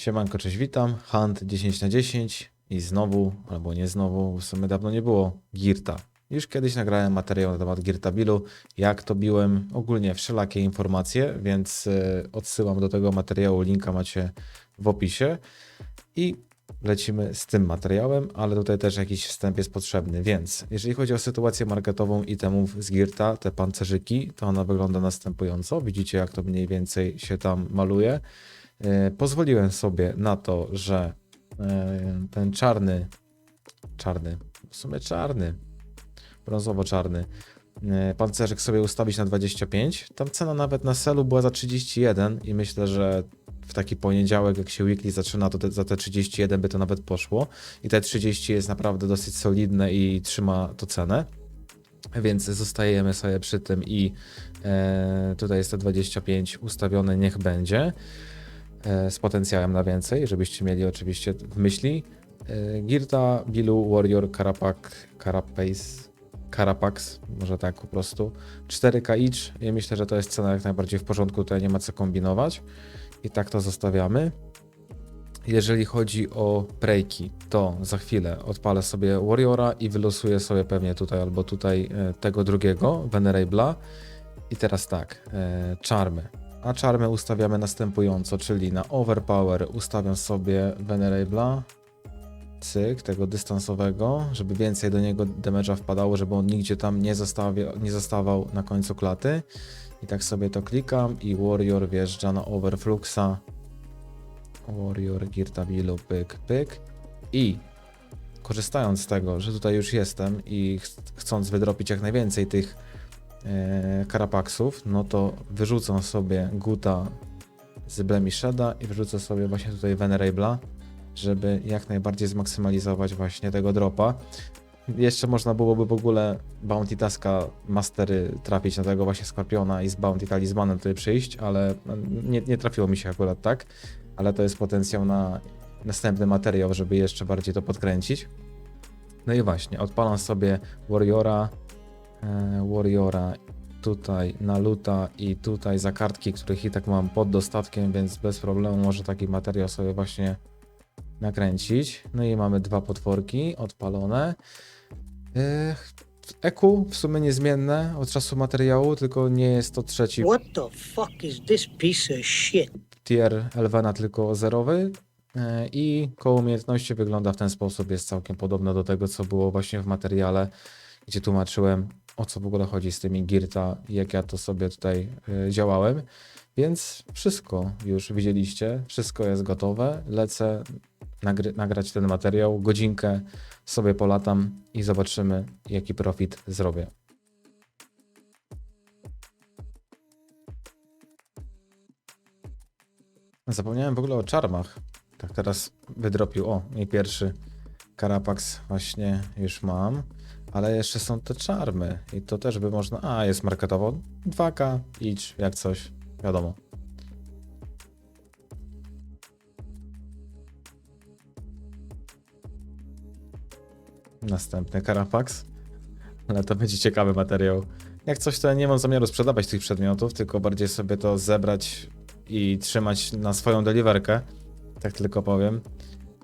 Siemanko, cześć, witam. Hunt 10 na 10 i znowu, albo nie znowu, w sumie dawno nie było, Girta. Już kiedyś nagrałem materiał na temat Girta Billu, jak to biłem, ogólnie wszelakie informacje, więc e, odsyłam do tego materiału, linka macie w opisie. I lecimy z tym materiałem, ale tutaj też jakiś wstęp jest potrzebny, więc jeżeli chodzi o sytuację marketową itemów z Girta, te pancerzyki, to ona wygląda następująco. Widzicie, jak to mniej więcej się tam maluje. E, Pozwoliłem sobie na to, że e, ten czarny, czarny, w sumie czarny, brązowo-czarny e, pancerzyk sobie ustawić na 25. Tam cena nawet na selu była za 31 i myślę, że w taki poniedziałek, jak się weekly zaczyna, to te, za te 31 by to nawet poszło. I te 30 jest naprawdę dosyć solidne i trzyma to cenę. Więc zostajemy sobie przy tym i e, tutaj jest te 25 ustawione, niech będzie z potencjałem na więcej, żebyście mieli oczywiście w myśli. E, Girta, Bilu, Warrior, Karapak, Carapace, Carapax, może tak po prostu. 4K each i myślę, że to jest cena jak najbardziej w porządku, tutaj nie ma co kombinować. I tak to zostawiamy. Jeżeli chodzi o prejki, to za chwilę odpalę sobie Warriora i wylosuję sobie pewnie tutaj albo tutaj e, tego drugiego, Venerable'a. I teraz tak, e, czarmy. A czarmy ustawiamy następująco, czyli na Overpower ustawiam sobie Venerable'a, cyk, tego dystansowego, żeby więcej do niego damage'a wpadało, żeby on nigdzie tam nie, nie zostawał na końcu klaty. I tak sobie to klikam i Warrior wjeżdża na Overfluxa. Warrior, Girta, Bilu, pyk, pyk. I korzystając z tego, że tutaj już jestem i ch chcąc wydropić jak najwięcej tych karapaksów, no to wyrzucę sobie Guta z Blemisheda i wyrzucę sobie właśnie tutaj Venerable'a, żeby jak najbardziej zmaksymalizować właśnie tego dropa. Jeszcze można byłoby w ogóle Bounty Taska Mastery trafić na tego właśnie Skorpiona i z Bounty Talismanem tutaj przyjść, ale nie, nie trafiło mi się akurat tak, ale to jest potencjał na następny materiał, żeby jeszcze bardziej to podkręcić. No i właśnie, odpalam sobie Warriora, e, Warriora tutaj na luta i tutaj za kartki, których i tak mam pod dostatkiem, więc bez problemu może taki materiał sobie właśnie nakręcić. No i mamy dwa potworki odpalone. EQ w sumie niezmienne od czasu materiału, tylko nie jest to trzeci What the fuck is this piece of shit? tier Elvena, tylko zerowy. Yy, I koło umiejętności wygląda w ten sposób, jest całkiem podobne do tego, co było właśnie w materiale, gdzie tłumaczyłem o co w ogóle chodzi z tymi Girta jak ja to sobie tutaj yy, działałem. Więc wszystko już widzieliście, wszystko jest gotowe. Lecę nagrać ten materiał, godzinkę sobie polatam i zobaczymy, jaki profit zrobię. Zapomniałem w ogóle o czarmach. Tak teraz wydropił. O, i pierwszy Carapax właśnie już mam. Ale jeszcze są te czarmy. I to też by można. A, jest marketowo. 2K, idź, jak coś. Wiadomo. Następny Carapax. Ale to będzie ciekawy materiał. Jak coś, to nie mam zamiaru sprzedawać tych przedmiotów, tylko bardziej sobie to zebrać i trzymać na swoją deliverkę. Tak tylko powiem.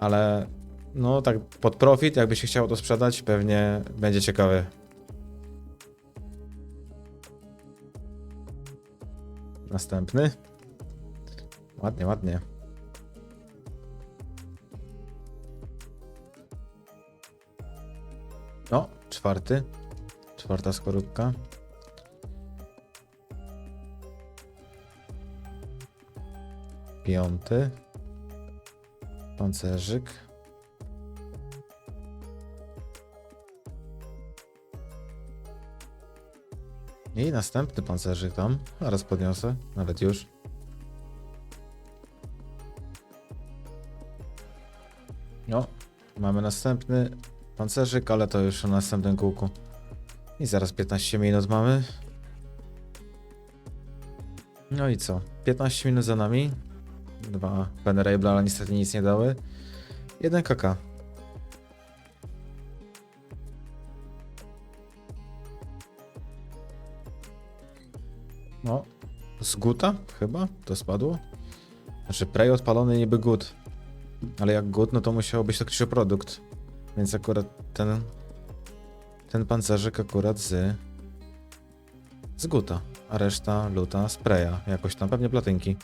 Ale no tak pod profit, jakby się chciało to sprzedać, pewnie będzie ciekawy. Następny. Ładnie, ładnie. O, czwarty. Czwarta skorupka. Piąty. Pancerzyk. I następny pancerzyk tam. Zaraz podniosę, nawet już. No, mamy następny pancerzyk, ale to już na następnym kółku. I zaraz 15 minut mamy. No i co? 15 minut za nami. Dwa Venerable, ale niestety nic nie dały. Jeden KK. Z Guta chyba to spadło. Znaczy, Prey odpalony niby Gut. Ale jak gut, no to musiał być to krzyżoprodukt. Więc akurat ten, ten pancerzyk akurat z, z guta, a reszta luta spraya, jakoś tam, pewnie platynki.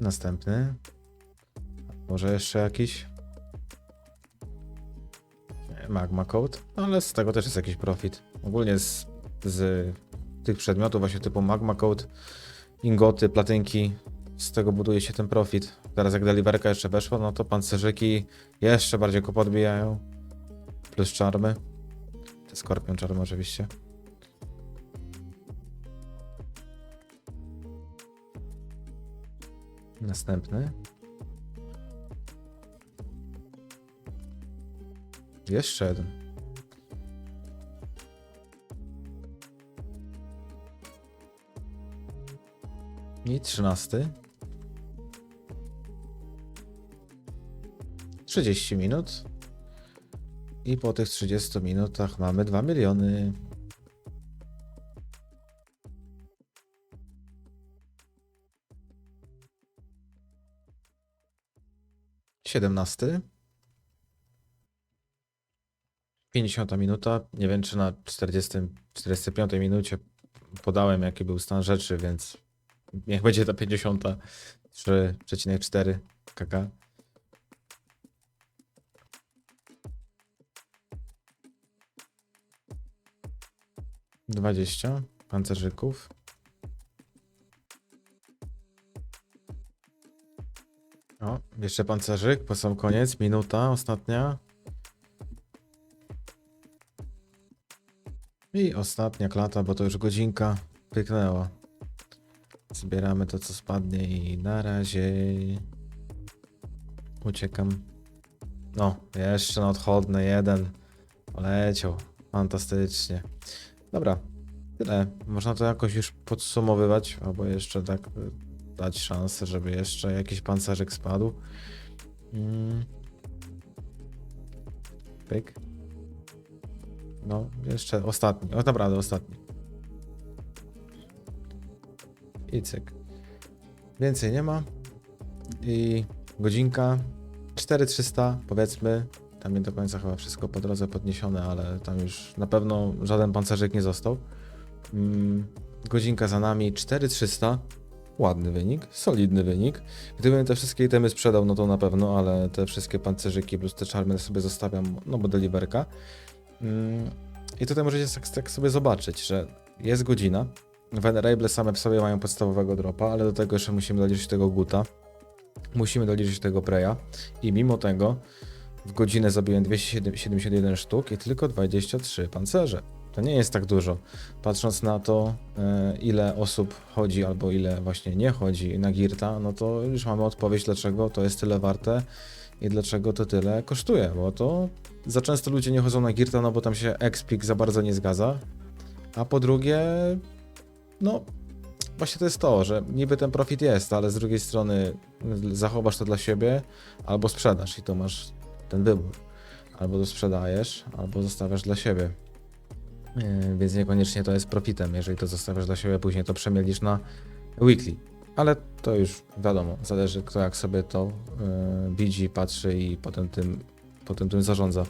Następny. Może jeszcze jakiś? Magma Code, ale z tego też jest jakiś profit. Ogólnie z, z tych przedmiotów właśnie typu Magma Code, ingoty, platynki, z tego buduje się ten profit. Teraz jak deliverka jeszcze weszła, no to pancerzyki jeszcze bardziej go podbijają. Plus czarmy. Te skorpion czarmy oczywiście. Następny. Jeszcze jeden. I trzynasty. 30 minut. I po tych 30 minutach mamy 2 miliony. Siedemnasty. 50 minuta. Nie wiem, czy na 40, 45 minucie podałem, jaki był stan rzeczy, więc niech będzie ta 50. 3,4 kk. 20 pancerzyków. O, jeszcze pancerzyk, po sam koniec, minuta ostatnia. I ostatnia klata, bo to już godzinka pyknęła. Zbieramy to, co spadnie i na razie uciekam. No, jeszcze na odchodny jeden. Poleciał. Fantastycznie. Dobra, tyle. Można to jakoś już podsumowywać, albo jeszcze tak y, dać szansę, żeby jeszcze jakiś pancerzyk spadł. Mm. Pyk. No, jeszcze ostatni. O, naprawdę ostatni. I cyk. Więcej nie ma. I godzinka 4300 powiedzmy. Tam nie do końca chyba wszystko po drodze podniesione, ale tam już na pewno żaden pancerzyk nie został. Mm, godzinka za nami 4300. Ładny wynik, solidny wynik. Gdybym te wszystkie itemy sprzedał, no to na pewno, ale te wszystkie pancerzyki plus te czarne sobie zostawiam, no bo deliverka. I tutaj możecie tak, tak sobie zobaczyć, że jest godzina. Venerable same w sobie mają podstawowego dropa, ale do tego jeszcze musimy doliczyć tego guta. Musimy doliczyć tego preya. I mimo tego w godzinę zabiłem 271 sztuk i tylko 23 pancerze. To nie jest tak dużo. Patrząc na to, e, ile osób chodzi albo ile właśnie nie chodzi na Girta, no to już mamy odpowiedź, dlaczego to jest tyle warte i dlaczego to tyle kosztuje, bo to za często ludzie nie chodzą na Girta, no bo tam się Expik za bardzo nie zgadza. A po drugie, no właśnie to jest to, że niby ten profit jest, ale z drugiej strony zachowasz to dla siebie albo sprzedasz i to masz ten wybór. Albo to sprzedajesz, albo zostawiasz dla siebie. Yy, Więc niekoniecznie to jest profitem. Jeżeli to zostawiasz dla siebie, później to przemielisz na weekly. Ale to już wiadomo, zależy kto jak sobie to yy, widzi, patrzy i potem tym, potem tym zarządza.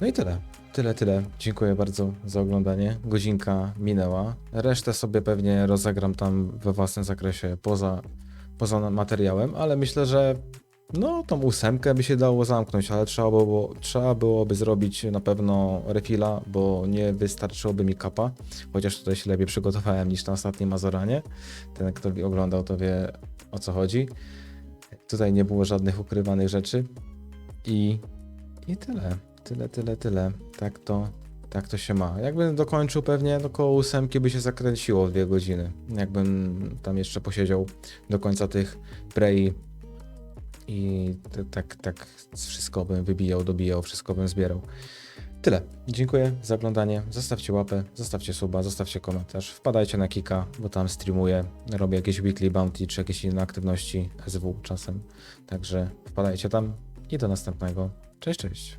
No i tyle. Tyle, tyle. Dziękuję bardzo za oglądanie. Godzinka minęła. Resztę sobie pewnie rozegram tam we własnym zakresie poza, poza materiałem, ale myślę, że no, tą ósemkę by się dało zamknąć, ale trzeba, było, trzeba byłoby zrobić na pewno refila, bo nie wystarczyłoby mi kapa, chociaż tutaj się lepiej przygotowałem niż na ostatnim Mazoranie. Ten, kto oglądał, to wie o co chodzi. Tutaj nie było żadnych ukrywanych rzeczy i, i tyle. Tyle, tyle, tyle. Tak to, tak to się ma. Jakbym dokończył pewnie około ósemki by się zakręciło dwie godziny. Jakbym tam jeszcze posiedział do końca tych prei i tak, tak wszystko bym wybijał, dobijał, wszystko bym zbierał. Tyle. Dziękuję za oglądanie. Zostawcie łapę, zostawcie suba, zostawcie komentarz. Wpadajcie na Kika, bo tam streamuję. Robię jakieś weekly bounty czy jakieś inne aktywności SW czasem. Także wpadajcie tam i do następnego. Cześć, cześć.